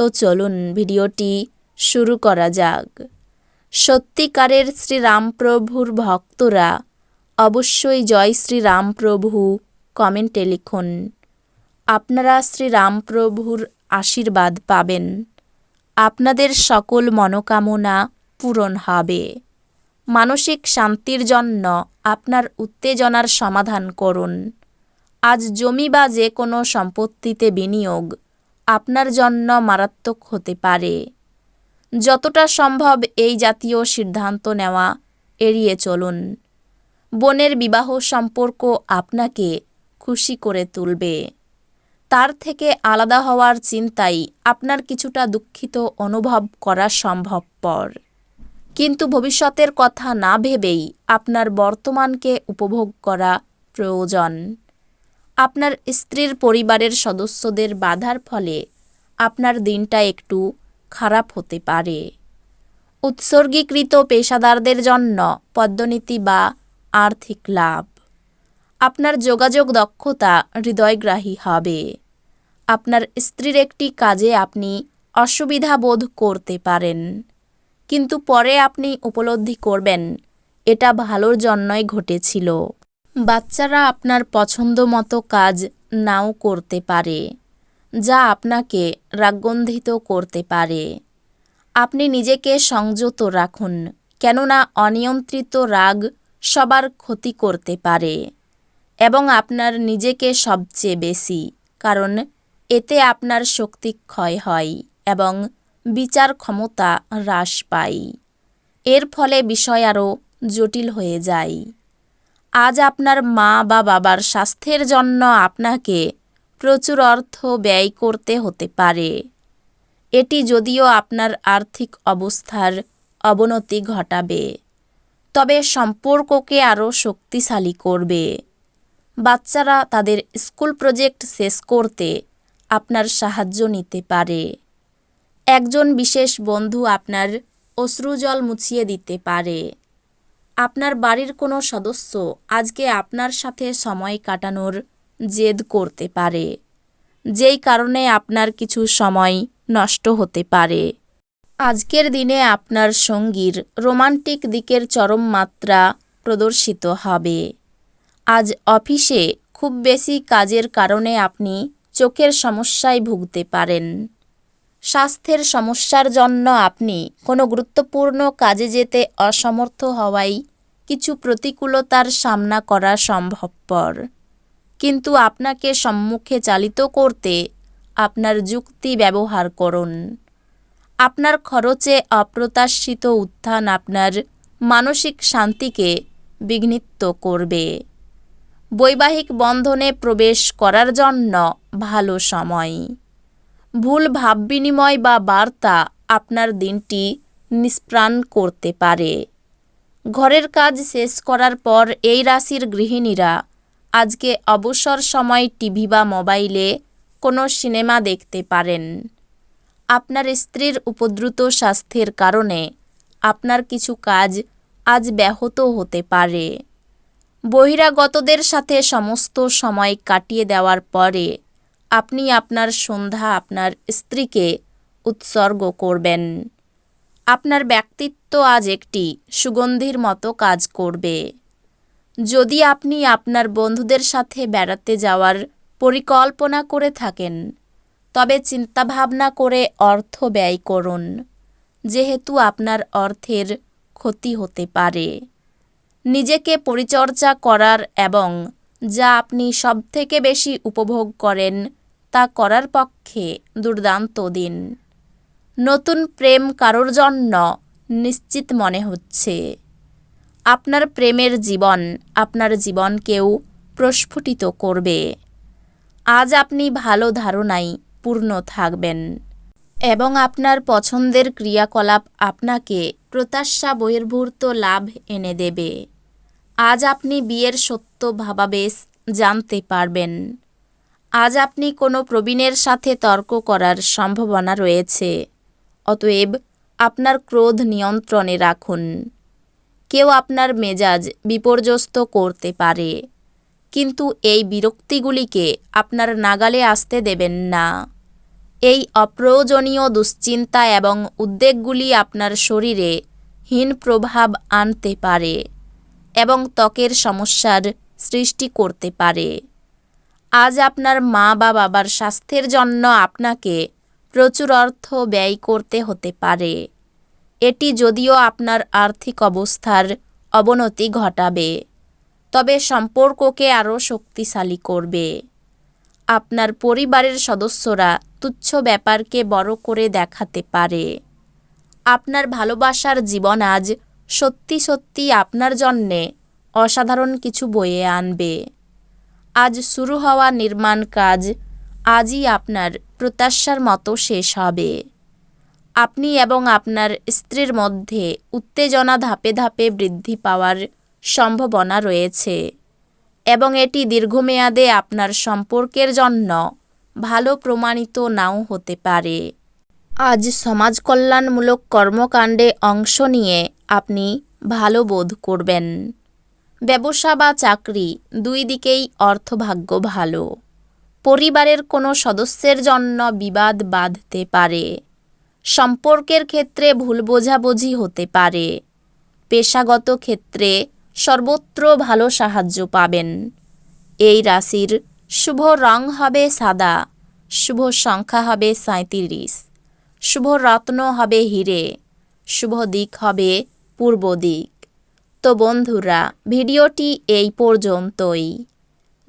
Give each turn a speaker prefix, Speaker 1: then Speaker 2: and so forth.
Speaker 1: তো চলুন ভিডিওটি শুরু করা যাক। সত্যিকারের শ্রীরামপ্রভুর ভক্তরা অবশ্যই জয় শ্রীরামপ্রভু কমেন্টে লিখুন। আপনারা শ্রীরামপ্রভুর আশীর্বাদ পাবেন। আপনাদের সকল মনোকামনা পূরণ হবে। মানসিক শান্তির জন্য আপনার উত্তেজনার সমাধান করুন। আজ জমি বা যে কোনো সম্পত্তিতে বিনিয়োগ আপনার জন্য মারাত্মক হতে পারে। যতটা সম্ভব এই জাতীয় সিদ্ধান্ত নেওয়া এড়িয়ে চলুন। বোনের বিবাহ সম্পর্ক আপনাকে খুশি করে তুলবে। তার থেকে আলাদা হওয়ার চিন্তাই আপনার কিছুটা দুঃখিত অনুভব করা সম্ভবপর। কিন্তু ভবিষ্যতের কথা না ভেবেই আপনার বর্তমানকে উপভোগ করা প্রয়োজন। আপনার স্ত্রীর পরিবারের সদস্যদের বাধার ফলে আপনার দিনটা একটু খারাপ হতে পারে। উৎসর্গীকৃত পেশাদারদের জন্য পদ্মনীতি বা আর্থিক লাভ। আপনার যোগাযোগ দক্ষতা হৃদয়গ্রাহী হবে। আপনার স্ত্রীর একটি কাজে আপনি অসুবিধা বোধ করতে পারেন। কিন্তু পরে আপনি উপলব্ধি করবেন, এটা ভালোর জন্যই ঘটেছিল। বাচ্চারা আপনার পছন্দ মতো কাজ নাও করতে পারে, যা আপনাকে রাগগন্ধিত করতে পারে। আপনি নিজেকে সংযত রাখুন, কেননা অনিয়ন্ত্রিত রাগ সবার ক্ষতি করতে পারে, এবং আপনার নিজেকে সবচেয়ে বেশি, কারণ এতে আপনার শক্তি ক্ষয় হয় এবং বিচার ক্ষমতা হ্রাস পায়। এর ফলে বিষয় আরও জটিল হয়ে যায়। আজ আপনার মা বা বাবার স্বাস্থ্যের জন্য আপনাকে প্রচুর অর্থ ব্যয় করতে হতে পারে। এটি যদিও আপনার আর্থিক অবস্থার অবনতি ঘটাবে, তবে সম্পর্ককে আরও শক্তিশালী করবে। বাচ্চারা তাদের স্কুল প্রজেক্ট শেষ করতে আপনার সাহায্য নিতে পারে। একজন বিশেষ বন্ধু আপনার অশ্রুজল মুছিয়ে দিতে পারে। আপনার বাড়ির কোনো সদস্য আজকে আপনার সাথে সময় কাটানোর জেদ করতে পারে। যেই কারণে আপনার কিছু সময় নষ্ট হতে পারে। আজকের দিনে আপনার সঙ্গীর রোমান্টিক দিকের চরম মাত্রা প্রদর্শিত হবে। আজ অফিসে খুব বেশি কাজের কারণে আপনি চোখের সমস্যায় ভুগতে পারেন। স্বাস্থ্যের সমস্যার জন্য আপনি কোনো গুরুত্বপূর্ণ কাজে যেতে অসমর্থ হওয়ায় কিছু প্রতিকূলতার সামনা করা সম্ভবপর। কিন্তু আপনাকে সম্মুখে চালিত করতে আপনার যুক্তি ব্যবহার করুন। আপনার খরচে অপ্রত্যাশিত উত্থান আপনার মানসিক শান্তিকে বিঘ্নিত করবে। বৈবাহিক বন্ধনে প্রবেশ করার জন্য ভালো সময়। ভুল ভাব বিনিময় বা বার্তা আপনার দিনটি নিষ্প্রাণ করতে পারে। ঘরের কাজ শেষ করার পর এই রাশির গৃহিণীরা, আজকে অবসর সময় টিভি বা মোবাইলে কোনো সিনেমা দেখতে পারেন। আপনার স্ত্রীর উপদ্রুত স্বাস্থ্যের কারণে আপনার কিছু কাজ আজ ব্যাহত হতে পারে। বহিরাগতদের সাথে সমস্ত সময় কাটিয়ে দেওয়ার পরে আপনি আপনার সন্ধ্যা আপনার স্ত্রীকে উৎসর্গ করবেন। আপনার ব্যক্তিত্ব আজ একটি সুগন্ধির মতো কাজ করবে। যদি আপনি আপনার বন্ধুদের সাথে বেড়াতে যাওয়ার পরিকল্পনা করে থাকেন, তবে চিন্তাভাবনা করে অর্থ ব্যয় করুন, যেহেতু আপনার অর্থের ক্ষতি হতে পারে। নিজেকে পরিচর্যা করার এবং যা আপনি সবথেকে বেশি উপভোগ করেন তা করার পক্ষে দুর্দান্ত দিন। নতুন প্রেম কারোর জন্য নিশ্চিত মনে হচ্ছে। আপনার প্রেমের জীবন আপনার জীবনকেও প্রস্ফুটিত করবে। আজ আপনি ভালো ধারণায় পূর্ণ থাকবেন এবং আপনার পছন্দের ক্রিয়াকলাপ আপনাকে প্রত্যাশা, বহির্ভূত লাভ এনে দেবে। আজ আপনি বিয়ের সত্য ভাবাবেশ জানতে পারবেন। আজ আপনি কোনো প্রবীণের সাথে তর্ক করার সম্ভাবনা রয়েছে। অতএব আপনার ক্রোধ নিয়ন্ত্রণে রাখুন। কেউ আপনার মেজাজ বিপর্যস্ত করতে পারে, কিন্তু এই বিরক্তিগুলিকে আপনার নাগালে আসতে দেবেন না। এই অপ্রয়োজনীয় দুশ্চিন্তা এবং উদ্বেগগুলি আপনার শরীরে হীন প্রভাব আনতে পারে এবং ত্বকের সমস্যার সৃষ্টি করতে পারে। আজ আপনার মা বা বাবার স্বাস্থ্যের জন্য আপনাকে প্রচুর অর্থ ব্যয় করতে হতে পারে। এটি যদিও আপনার আর্থিক অবস্থার অবনতি ঘটাবে, তবে সম্পর্ককে আরও শক্তিশালী করবে। আপনার পরিবারের সদস্যরা তুচ্ছ ব্যাপারকে বড় করে দেখাতে পারে। আপনার ভালোবাসার জীবন আজ সত্যি সত্যি আপনার জন্যে অসাধারণ কিছু বয়ে আনবে। আজ শুরু হওয়া নির্মাণ কাজ আজই আপনার প্রত্যাশার মতো শেষ হবে। আপনি এবং আপনার স্ত্রীর মধ্যে উত্তেজনা ধাপে ধাপে বৃদ্ধি পাওয়ার সম্ভাবনা রয়েছে এবং এটি দীর্ঘমেয়াদে আপনার সম্পর্কের জন্য ভালো প্রমাণিত নাও হতে পারে। আজ সমাজ কল্যাণমূলক কর্মকাণ্ডে অংশ নিয়ে আপনি ভালো বোধ করবেন। ব্যবসা বা চাকরি দুই দিকেই অর্থভাগ্য ভালো। পরিবারের কোনো সদস্যের জন্য বিবাদ বাঁধতে পারে। সম্পর্কের ক্ষেত্রে ভুল বোঝাবুঝি হতে পারে। পেশাগত ক্ষেত্রে সর্বত্র ভালো সাহায্য পাবেন। এই রাশির শুভ রং হবে সাদা, শুভ সংখ্যা হবে সাঁত্রিশ শুভ রত্ন হবে হিরে, শুভ দিক হবে পূর্ব দিক। তো বন্ধুরা, ভিডিওটি এই পর্যন্তই।